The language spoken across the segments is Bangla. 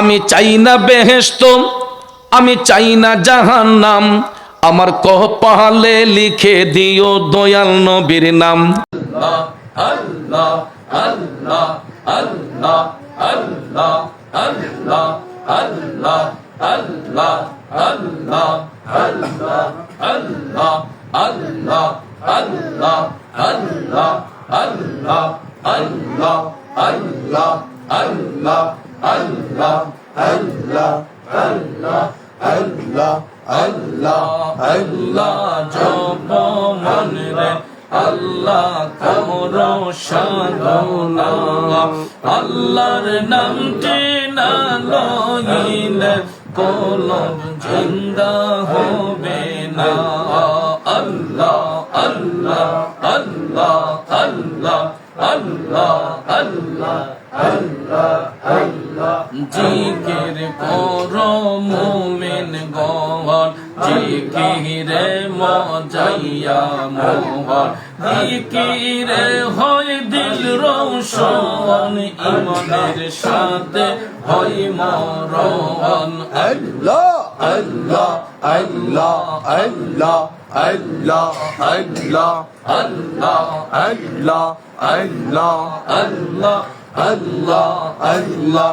আমি চাই না বেহেস্ত আমি চাই না জাহান্নাম আমার কহ পাহালে লিখে দিও দয়াল নবীর নাম আল্লাহ জপ মন রে। আল্লাহ কর সাধনা, আল্লাহর নামটি না লইলে কলম জিন্দা হবে না। আল্লাহ আল্লাহ আল্লাহ আল্লাহ আল্লাহ আল্লাহ। জিকির কর মোমেন গহন জিকিরে মজাইয়া মোহন জিকিরে হয় দিল রোশন ইমানের সাথে হয় মরণ Allah, Allah, Allah, Allah, Allah, Allah, আল্লাহ Allah, Allah, আল্লাহ Allah, Allah,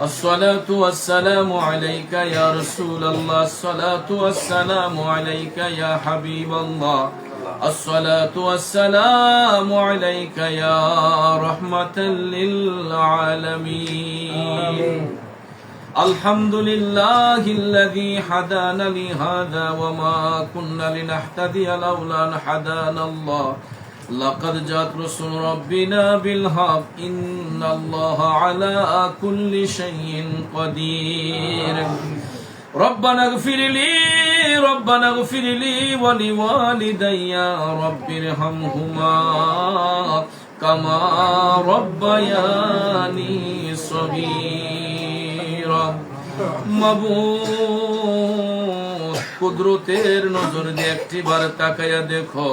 الصلاة والسلام عليك يا رسول الله. الصلاة والسلام عليك يا حبيب الله. الصلاة والسلام عليك يا رحمة للعالمين. الحمد لله الذي هدانا لهذا وما كنا لنهتدي لولا أن هدانا الله. لقد جاءت رسل ربنا بالحق إن الله على كل شيء قدير ربنا اغفر لي ربنا اغفر لي ولوالدي رب ارحمهما كما ربياني صغيرا مبور কুদরতের নজর দিয়ে একটি বার তাকাইয়া দেখো,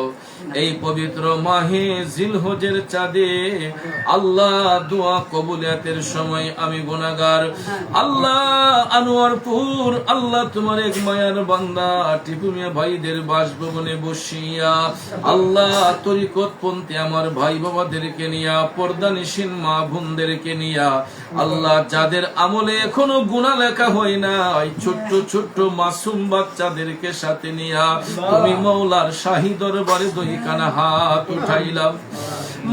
এই পবিত্র মাহে জিলহজের চাঁদে আল্লাহ দোয়া কবুলিয়াতের সময় আমি গুনাহগার আল্লাহ আনোয়ারপুর, আল্লাহ তোমার এক মায়ার বান্দা, টিপুমিয়া ভাইদের বাসভবনে বসিয়া, আল্লাহ তরিকত পন্থী আমার ভাই বাবাদেরকে নিয়া, পর্দানিসীন মা বোনদেরকে নিয়া আল্লাহ যাদের আমলে এখনও গুণা লেখা হয় না ওই ছোট্ট ছোট্ট মাসুম বাচ্চাদেরকে সাথে নিয়া তুমি মৌলার শাহী দরবারে দইখানা হাত উঠাইলাম।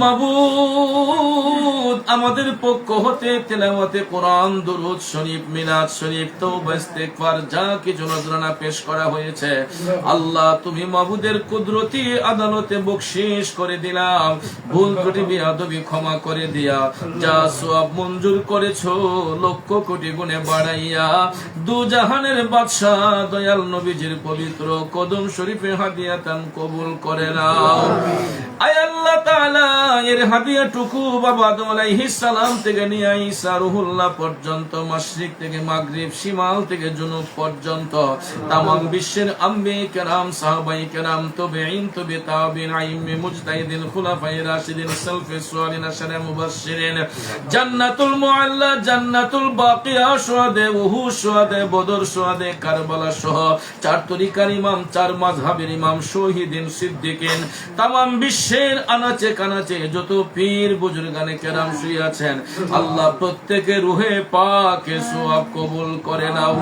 মাবুদ, আমাদের পক্ষ হতে তেলাওয়াতে কোরআন, দুরুদ, শরীফ, মিলাদ, শরীফ, তওবা, ইস্তেগফার, যা কিছু নজরানা পেশ করা হয়েছে। আল্লাহ, তুমি মাবুদের কুদরতি আদালতে বকশিশ করে দিলাম ভুল ত্রুটি, বিয়াদবি ক্ষমা করে দিয়া। যা সওয়াব মঞ্জুর করেছ, লক্ষ কোটি গুণে বাড়াইয়া। দু জাহানের বাদশাহ, দয়াল নবীজির পবিত্র কদম শরীফে হাদিয়াতান কবুল করে নাও। বিশ্বের জান্নাতুল জান্নাতুল কারবালা সহ চার তরিকার ইমাম চার ইমাম সিদ্দিকিন তামাম বিশ্বের আনাচে কানাচে যত পীর বুজুর্গানে কেরাম শুয়ে আছেন, আল্লাহ প্রত্যেকের রুহে পাকে সোয়াব কবুল করে নাও।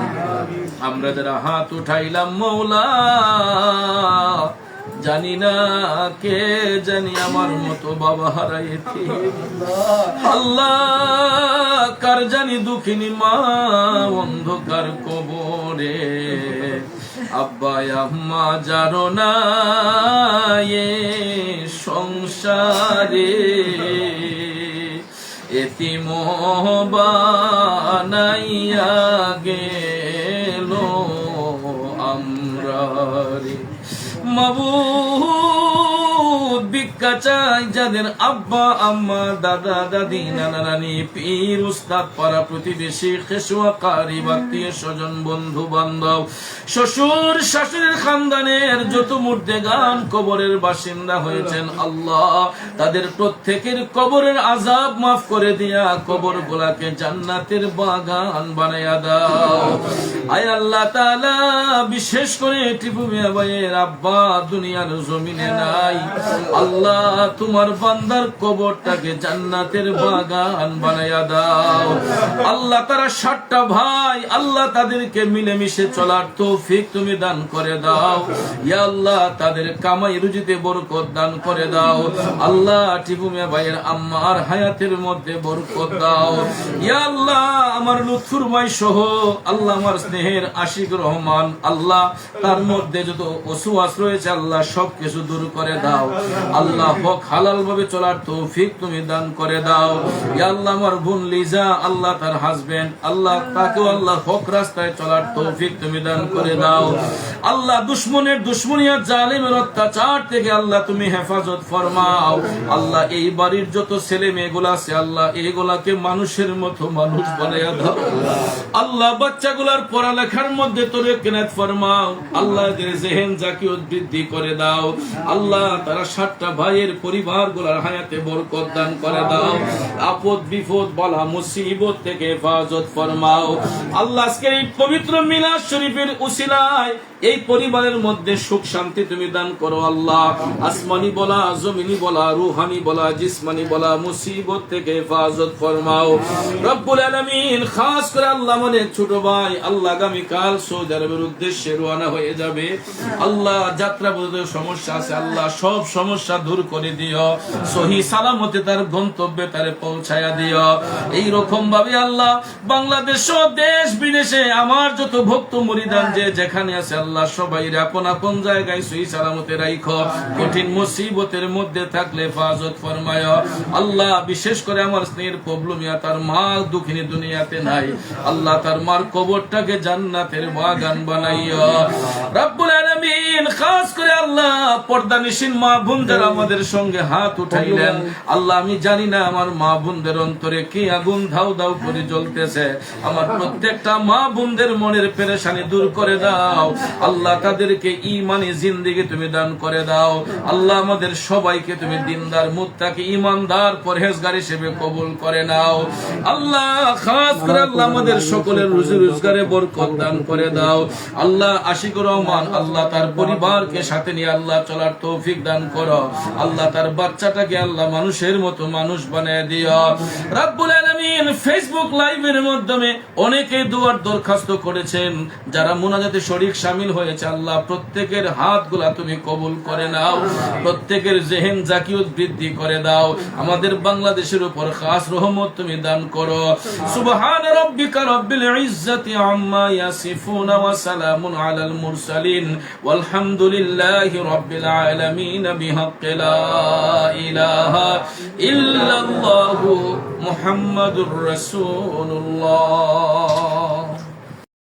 আমরা যারা হাত উঠাইলাম মৌলা, জানি না কে জানি আমার মতো বাবা হারাইতি আল্লাহ, কার জানি দুঃখিনী মা, অন্ধকার কবরে। আব্বায় আম্মা জানো না সংসারে এটি বানাইয়া গেল আমরা মবু মাবু ভিক্ষা চাই যাদের আব্বা, আম্মা, দাদা, দাদি, নানা, নানি, পীর, উস্তাদ, পাড়া প্রতিবেশী, খেসুয়া কারিব আত্মীয় স্বজন, বন্ধু, বান্ধব, শ্বশুর, শাশুড়ির খানদানের যত মূর্তে গান কবরের বাসিন্দা হয়েছেন আল্লাহ, তাদের প্রত্যেকের কবরের আজাব মাফ করে দিয়া কবর গুলাকে জান্নাতের বাগান বানাইয়া দাও। আয় আল্লাহ তাআলা, বিশেষ করে টিপু মিয়া ভাইয়ের আব্বা, দুনিয়ার জমিনে নাই। আল্লাহ তোমার বান্দার কবরটাকে জান্নাতের বাগান বানাইয়া দাও। আল্লাহ তারা সাতটা ভাই, আল্লাহ তাদেরকে মিলেমিশে চলার তৌফিক তুমি দান করে দাও। ইয়া আল্লাহ, তাদের কামাই রুজিতে বরকত দান করে দাও। আল্লাহ টিপু মিয়া ভাইয়ের আম্মার হায়াতের মধ্যে বরকত দাও। ইয়া আল্লাহ, আমার লুৎফুর মাই সহ আল্লাহ আমার স্নেহের আশিক রহমান, আল্লাহ তার মধ্যে যত অসুয়াস রয়েছে, আল্লাহ সব কিছু দূর করে দাও। আল্লাহ হক হালাল ভাবে চলার তৌফিক তুমি দান করে দাও। আল্লাহ আমার বোন লিজা, আল্লাহ তার হাজবেন্ড আল্লাহ আল্লাহ হক রাস্তায় চলার তৌফিক তুমি দান করে দাও। আল্লাহ দুশ্মনের জালিমের অত্যাচার থেকে আল্লাহ তুমি হেফাজত ফরমাও। আল্লাহ এই বাড়ির যত ছেলে মেয়েগুলো আছে, আল্লাহ এগুলাকে মানুষের মতো মানুষ বানাইয়া দাও। আল্লাহ বাচ্চাগুলার পড়ালেখার মধ্যে তোরে কেনাত ফরমাও। আল্লাহ জেহেন জাকিয়ত বৃদ্ধি করে দাও। আল্লাহ তারা সাতটা ভাইয়ের পরিবারগুলার হায়াতে বরকত দান করে দাও। আপদ বিপদ, বলা মুসিবত থেকে হেফাজত ফরমাও। আল্লাহ আজকের এই পবিত্র মিলাদ শরীফের উসিলায় এই পরিবারের মধ্যে সুখ শান্তি তুমি দান করো আল্লাহ। আসমানি বলা, জমিনি বলা, রুহানি বলা, জিসমানি বলা, মুসিবত থেকে হেফাজত ফরমাও। রব্বুল আলামিন খাস করে আল্লাহ মানে ছোট ভাই, আল্লাহ আগামী কাল সৌদি আরবের উদ্দেশ্যে রওনা হয়ে যাবে। আল্লাহ যাত্রা সমস্যা আছে, আল্লাহ সব সমস্যা দূর করে দিও। সহি সালামতে তার গন্তব্যে তারে পৌঁছায়া দিও। এই রকম ভাবে আল্লাহ বাংলাদেশ দেশ বিদেশে আমার যত ভক্ত মরিদান যে যেখানে আছে আল্লাহ সবাই আপন আপন জায়গায় সহি সালামতে রাইখো। কঠিন মুসিবতের মধ্যে থাকলে হেফাজত ফরমায়। আল্লাহ বিশেষ করে আমার স্নেহের প্রবলেমিয়া তার মা দুঃখিনী দুনিয়াতে নাই। আল্লাহ তার মার কবরটাকে জান্নাতের বাগান বানাইয়া। রব্বুল আলামিন খাস করে আল্লাহ পর্দা নিশিন মা বোন যারা আমাদের সঙ্গে হাত উঠাইলেন। আল্লাহ আমি জানি না আমার মা বোনদের অন্তরে কি আগুন ধাউ ধাউ করে জ্বলতেছে। আমার প্রত্যেকটা মা বোনদের মনের পেরেশানি দূর করে দাও। আল্লাহ তাদেরকে ইমানি জিন্দিগি তুমি দান করে দাও। আল্লাহ আমাদের সবাইকে তুমি দিনদার মুত্তাকি ইমানদার পরহেজগার হিসেবে কবুল করে নাও। আল্লাহ খাস করে আল্লাহ আমাদের সকলের রুজি রোজগারে বরকত দান করে দাও। আল্লাহ আশিকুর রহমান আল্লাহ তার পরিবারকে সাথে নিয়ে আল্লাহ চলার তৌফিক দান করো। আল্লাহ তার বাচ্চাটাকে আল্লাহ মানুষের মতো মানুষ বানিয়ে দিও। রাব্বুল আলামিন ফেসবুক লাইভের মাধ্যমে অনেকে দুয়ার দরখাস্ত করেছেন, যারা মুনাজাতে শরীক শামিল হয়েছে। আল্লাহ, প্রত্যেকের হাতগুলা তুমি কবুল করে নাও। প্রত্যেকের জেহেন জাকিয়ত বৃদ্ধি করে দাও। আমাদের বাংলাদেশের উপর খাস রহমত তুমি দান করো। সুবহান রাব্বিকা রাব্বিল ইজ্জাতি আম্মা ইয়াসিফুন ওয়া সালামুন আলাল মুরসালিন। ওয়ালহামদুলিল্লাহি রাব্বিল আলামিন। বিহাক্কি লা ইলাহা ইল্লাল্লাহু محمد رسول الله.